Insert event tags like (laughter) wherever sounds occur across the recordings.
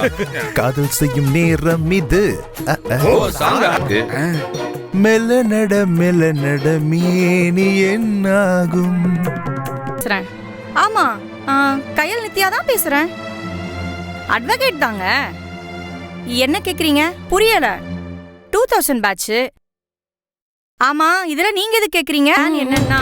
(laughs) காதல் செய்யும் நேரம் இது. மெல்ல நட மெல்ல நட மேனி என்னாகும்? ஆமா ஆ, கையல் நித்யா தான் பேசுறேன். அட்வொகேட் தாங்க. என்ன கேக்குறீங்க? புரியல. டூ தௌசண்ட் பேட்ச் ஆமா இதுல நீங்க எது கேக்குறீங்க? என்னன்னா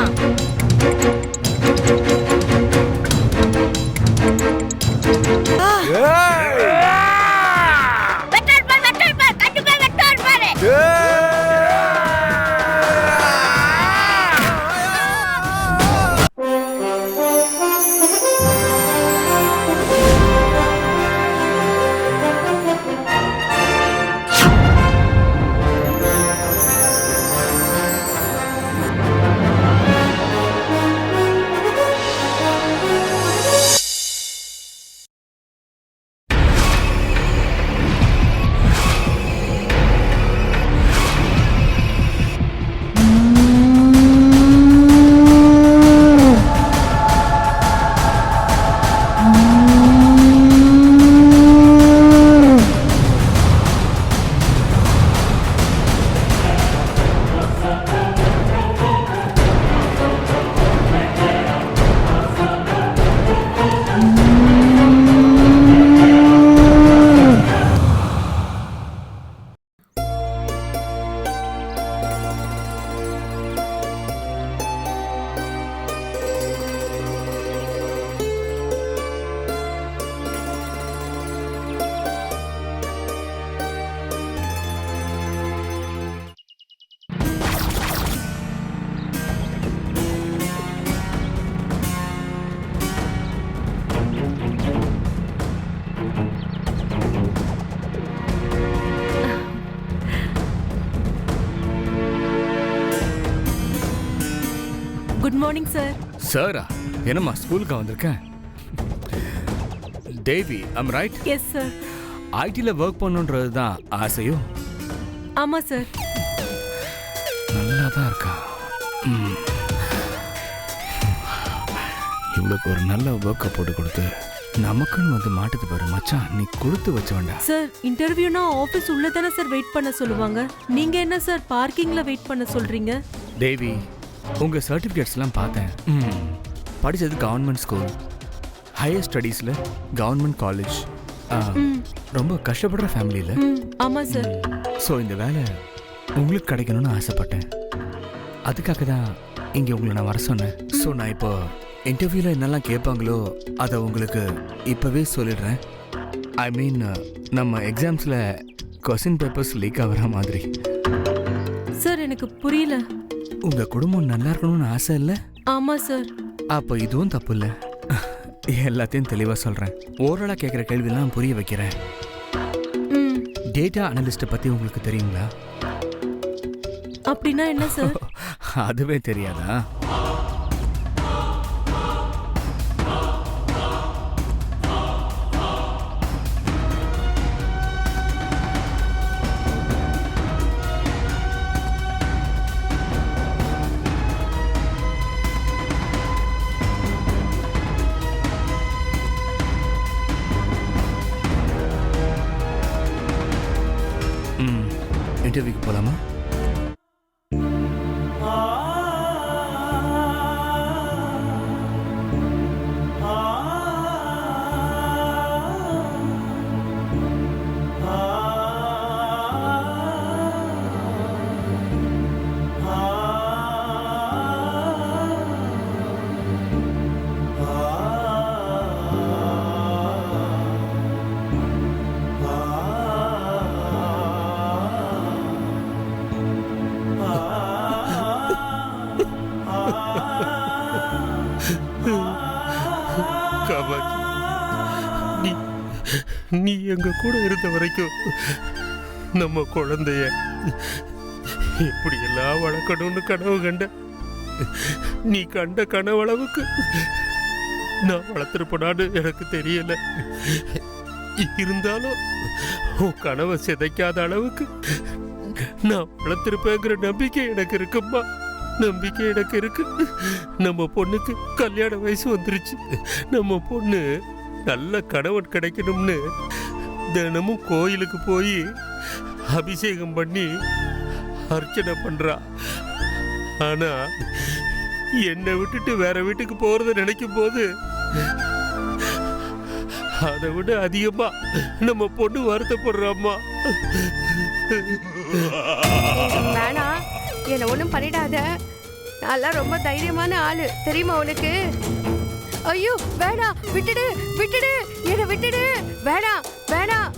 Mm-hmm. மார்னிங் சார் சாரா என்னம்மா ஸ்கூலுக்கு வந்திருக்கேன் Devi I'm right yes sir ஐடியில் ஒர்க் பண்ணுன்றது தான் ஆசையோ? ஆமா சார் நல்லா தான் இருக்கா? ம். இவளுக்கு ஒரு நல்ல ஒர்க்கை போட்டு கொடுத்து நமக்குன்னு வந்து மாட்டுது பாரு மச்சான். நீ கொடுத்து வச்ச வேண்டாம் சார் இன்டர்வியூனா ஆபீஸ் உள்ள தானே சார் வெயிட் பண்ண சொல்லுவாங்க. நீங்க என்ன சார் பார்க்கிங்ல வெயிட் பண்ண சொல்றீங்க? தேவி உங்கள் சர்டிஃபிகேட்ஸ்லாம் பார்த்தேன். ம். படிச்சது கவர்மெண்ட் ஸ்கூல் ஹையர் ஸ்டடீஸில் கவர்மெண்ட் காலேஜ் ரொம்ப கஷ்டப்படுற ஃபேமிலியில் ம், ஆமா சார் ஸோ இந்த வேலை உங்களுக்கு கிடைக்கணும்னு ஆசைப்பட்டேன். அதுக்காக தான் இங்கே உங்களை நான் வர சொன்னேன். ஸோ நான் இப்போ இன்டர்வியூவில் என்னெல்லாம் கேட்பாங்களோ அதை உங்களுக்கு இப்போவே சொல்லிடுறேன். ஐ மீன் நம்ம எக்ஸாம்ஸில் கொஸ்டின் பேப்பர்ஸ் லீக் ஆகிற மாதிரி. சார் எனக்கு புரியல. உங்கள் குடும்பம் நல்லா இருக்கணும்னு ஆசை இல்லை? ஆமா சார். அப்போ இதுவும் தப்பு இல்லை. எல்லாத்தையும் தெளிவாக சொல்கிறேன் ஓரளாக கேட்குற கேள்வியெல்லாம் புரிய வைக்கிறேன். டேட்டா அனலிஸ்ட்டை பற்றி உங்களுக்கு தெரியுங்களா? அப்படின்னா என்ன சார்? அதுவே தெரியாதா? போலாமா? நீ எங்க கூட இருந்த வரைக்கும் நம்ம குழந்தைய எப்படி எல்லாம் வளர்க்கணும்னு கனவு கண்ட? நீ கண்ட கனவளவுக்கு நான் வளர்த்துருப்பனான்னு எனக்கு தெரியல. இருந்தாலும் உன் கனவை சிதைக்காத அளவுக்கு நான் வளர்த்துருப்பேங்கிற நம்பிக்கை எனக்கு இருக்கும்மா. நம்பிக்கை எனக்கு இருக்கு. நம்ம பொண்ணுக்கு கல்யாண வயசு வந்துருச்சு. நம்ம பொண்ணு நல்ல கணவன் கிடைக்கணும்னு தினமும் கோயிலுக்கு போய் அபிஷேகம் பண்ணி அர்ச்சனை பண்றா. ஆனா என்னை விட்டுட்டு வேற வீட்டுக்கு போறத நினைக்கும் போது அதை விட அதிகமா நம்ம பொண்ணு வருத்தப்படுறாம்மா. வேணாம் என்ன ஒண்ணும் பண்ணிடாத. நான்லாம் ரொம்ப தைரியமான ஆளு. தெரியுமா உனக்கு? ஐயோ வேணாம் விட்டுடு விட்டுடு என்ன விட்டுடு. வேணாம் வேணாம்.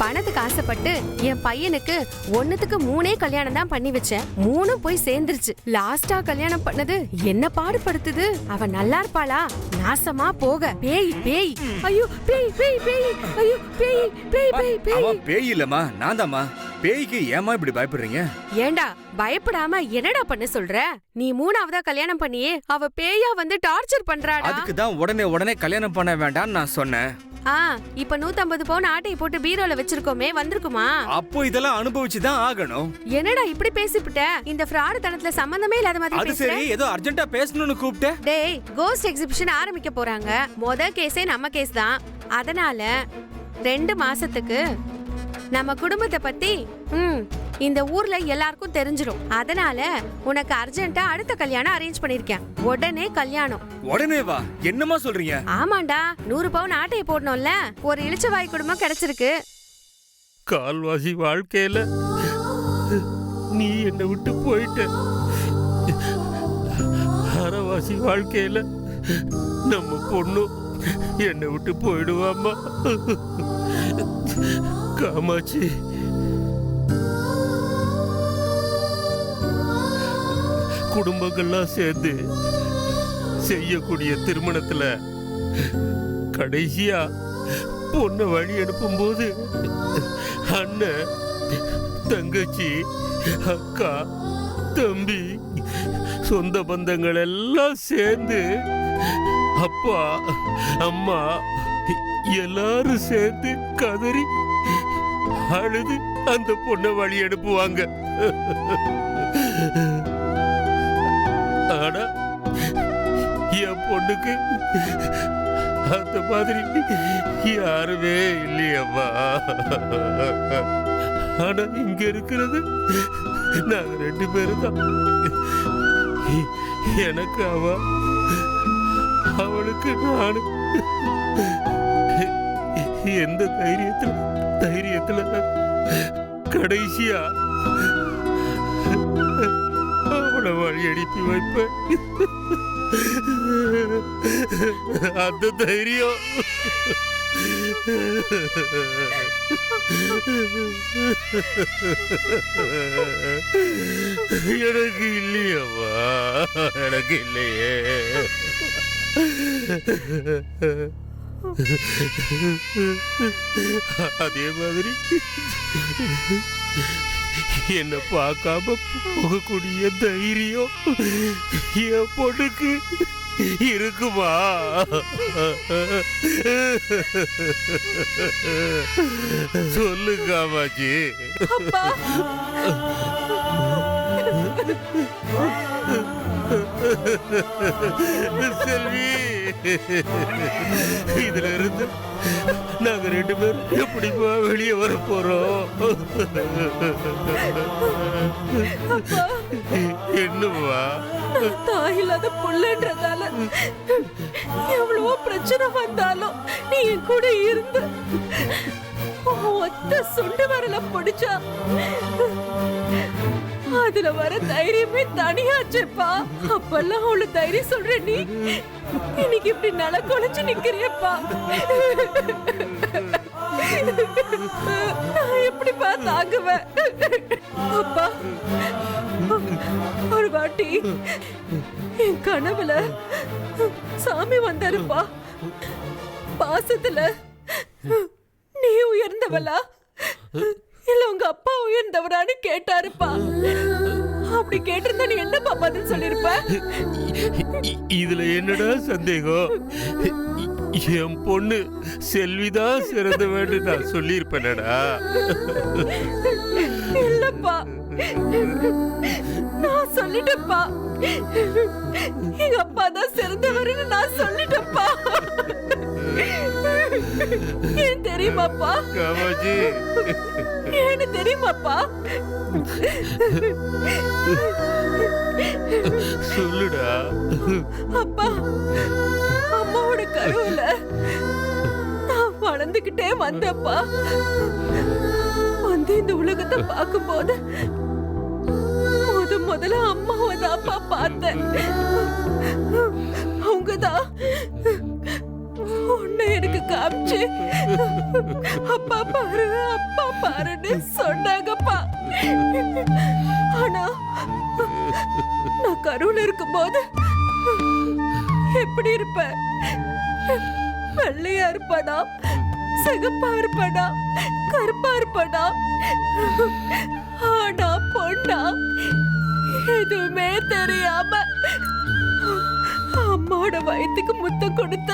பணத்துக்கு ஆசைப்பட்டு என் பையனுக்கு ஒண்ணுத்துக்கு மூணே கல்யாணம் தான் பண்ணி வச்சேன். மூணும் போய் சேர்ந்துருச்சு. லாஸ்டா கல்யாணம் பண்ணது என்ன பாடுபடுத்துது. அவ நல்லா இருப்பாளா? நாசமா போக. பேய் பேய். ஐயோ பேய் பேய் பேய். ஐயோ பேய் பேய் பேய் பேய். பேய் இல்லம்மா நான் தாம்மா பேய்க்கு ஏமா இப்படி பயப்படுறீங்க? ஏண்டா பயப்படாம என்னடா பண்ண சொல்ற? நீ மூணாவதா கல்யாணம் பண்ணியே அவ பேயா வந்து டார்ச்சர் பண்றாடா. அதுக்கு தான் உடனே உடனே கல்யாணம் பண்ண வேண்டாம்னு நான் சொன்னேன். ஆ இப்ப 150 பவுன் ஆட்டையை போட்டு பீரோல வச்சிருக்கோமே வந்திருக்குமா? அப்போ இதெல்லாம் அனுபவிச்சு தான் ஆகணும். என்னடா இப்படி பேசிவிட்ட இந்த ஃப்ராடு தனத்துல சம்பந்தமே இல்லாத மாதிரி அது பேசுற? சரி ஏதோ அர்ஜென்ட்டா பேசணும்னு கூப்பிட்டேன் டேய் கோஸ்ட் எக்ஸிபிஷன் ஆரம்பிக்க போறாங்க. முத கேஸே நம்ம கேஸ் தான். அதனால ரெண்டு மாசத்துக்கு நம்ம குடும்பத்தை பத்தி ம் இந்த ஊர்ல எல்லாருக்கும் தெரிஞ்சிடும் அதனால உனக்கு அர்ஜென்ட்டா அடுத்த கல்யாணம் அரேஞ்ச் பண்ணிருக்கேன். உடனே கல்யாணம். உடனே வா என்னமா சொல்றீங்க? ஆமாண்டா நூறு பவுன் ஆட்டையை போடணும்ல. ஒரு இளிச்சவாய் குடும்பம் கிடைச்சிருக்கு. கால்வாசி வாழ்க்கையில நீ என்னை விட்டு போயிட்ட. அறவாசி வாழ்க்கையில நம்ம பொண்ணு என்னை விட்டு போயிடுவாம்மா. காமாட்சி. குடும்பங்கள்லாம் சேர்ந்து செய்யக்கூடிய திருமணத்துல கடைசியா பொண்ணை வழி அனுப்பும்போது அண்ணன் தங்கச்சி அக்கா தம்பி சொந்த பந்தங்கள் எல்லாம் சேர்ந்து அப்பா அம்மா எல்லாரும் சேர்ந்து கதறி அழுது அந்த பொண்ணை வழி அனுப்புவாங்க ஆனா என் பொண்ணுக்கு அந்த மாதிரி யாருமே இல்லையம்மா. ஆனா இங்க இருக்கிறது நாங்க ரெண்டு பேரும் தான். எனக்கு அவ அவளுக்கு நானு எந்த தைரியத்தில் தைரியத்துல கடைசியா அவளை வழி அனுப்பி வைப்பேன். அந்த தைரியம். எனக்கு இல்லையம்மா. எனக்கு இல்லையே. அதே மாதிரி என்ன பார்க்காம போகக்கூடிய தைரியம் என் பொண்ணுக்கு இருக்குமா? சொல்லு காமாஜி செல்வி. (laughs) இதுல இருந்து நாங்க ரெண்டு பேரும் எப்படிப்பா வெளியே வர போறோம் என்னவா தாய் இல்லாத புள்ளன்றதால எவ்வளவோ பிரச்சனை வந்தாலும் நீ என் கூட இருந்து ஒத்த சுண்டு வரல பிடிச்சா அதுல வர தைரியமே தனியாச்சேப்பா. அப்பெல்லாம் அவளு தைரியம் சொல்ற நீ? இன்னைக்கு இப்படி நல குலைச்சு நிக்கிறியப்பா. நான் எப்படிப்பா தாங்குவேன்? அப்பா ஒரு வாட்டி என் கனவுல சாமி வந்தாருப்பா. பாசத்துல நீ உயர்ந்தவளா? இல்ல உங்க அப்பா உயர்ந்தவரான்னு கேட்டாருப்பா. அப்படி கேட்டிருந்தா நீ என்னப்பா பதில் சொல்லிருப்ப? இதுல என்னடா சந்தேகம்? என் பொண்ணு செல்விதான் சிறந்த வேண்டும் நான் சொல்லியிருப்பேனடா. இல்லப்பா. நான் சொல்லிட்டேன்ப்பா. தெரியுமாப்பா? காமாட்சி ஏன்னு தெரியுமாப்பா? சொல்லுடா. அப்பா அம்மாவோட கருவுல நான் வளர்ந்துகிட்டே வந்தப்பா வந்து இந்த உலகத்தை பார்க்கும்போது முத முதல்ல அம்மாவை தான்ப்பா பார்த்தேன். அவங்கதான் உன்னை எனக்கு காமிச்சு. அப்பா பாரு அப்பா பாருன்னு சொன்னாங்கப்பா. ஆனா நான் கருவில் இருக்கும்போது எப்படி இருப்பேன்? வெள்ளையா இருப்பானா? சிகப்பா இருப்பானா? கருப்பா இருப்பானா? ஆனா பொண்ணா எதுவுமே தெரியாம அம்மாவோட வயத்துக்கு முத்தம் கொடுத்த.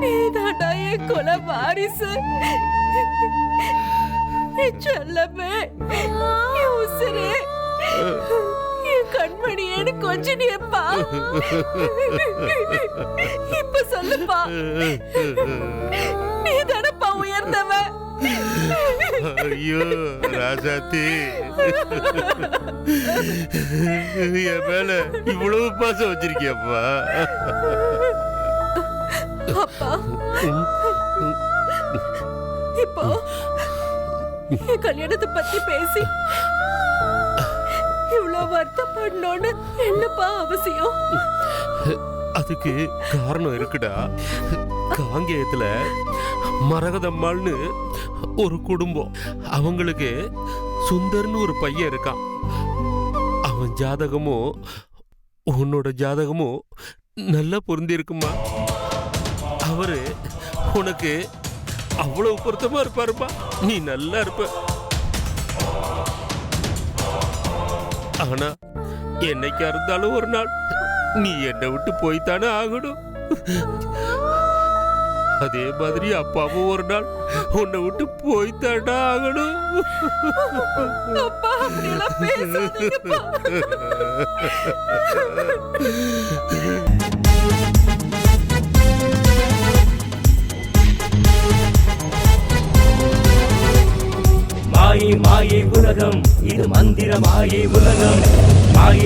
நீதாண்டா என் குல வாரிசு. சொல்லமே செல்லமே உசுரே என் கண்மணியேன்னு கொஞ்சினியப்பா. இப்ப சொல்லுப்பா. நீ தானப்பா உயர்ந்தவன். ஐயோ ராசாத்தி. என் மேல இவ்வளவு பாசம் வச்சிருக்கியப்பா? அப்பா. இப்போ கல்யாணத்தை பத்தி பேசி இவ்வளவு வருத்தப்படணும்னு என்னப்பா அவசியம்? அதுக்கு காரணம் இருக்குடா. காங்கேயத்துல மரகதம்மாள்னு ஒரு குடும்பம். அவங்களுக்கு சுந்தர்னு ஒரு பையன் இருக்கான். அவன் ஜாதகமும் உன்னோட ஜாதகமும் நல்லா பொருந்தி இருக்குமா அவரு உனக்கு அவ்வளவு பொருத்தமா இருப்பாருப்பா. நீ நல்லா இருப்ப. ஆனா என்னைக்கா இருந்தாலும் ஒரு நாள் நீ என்னை விட்டு போய்த்தானே ஆகணும். அதே மாதிரி அப்பாவும் ஒரு நாள் உன்னை விட்டு ஆகணும். அப்பா அப்படியெல்லாம் பேசாதீங்கப்பா. மாயை மாயை உலகம். இது மந்திர மாயை உலகம். மாயை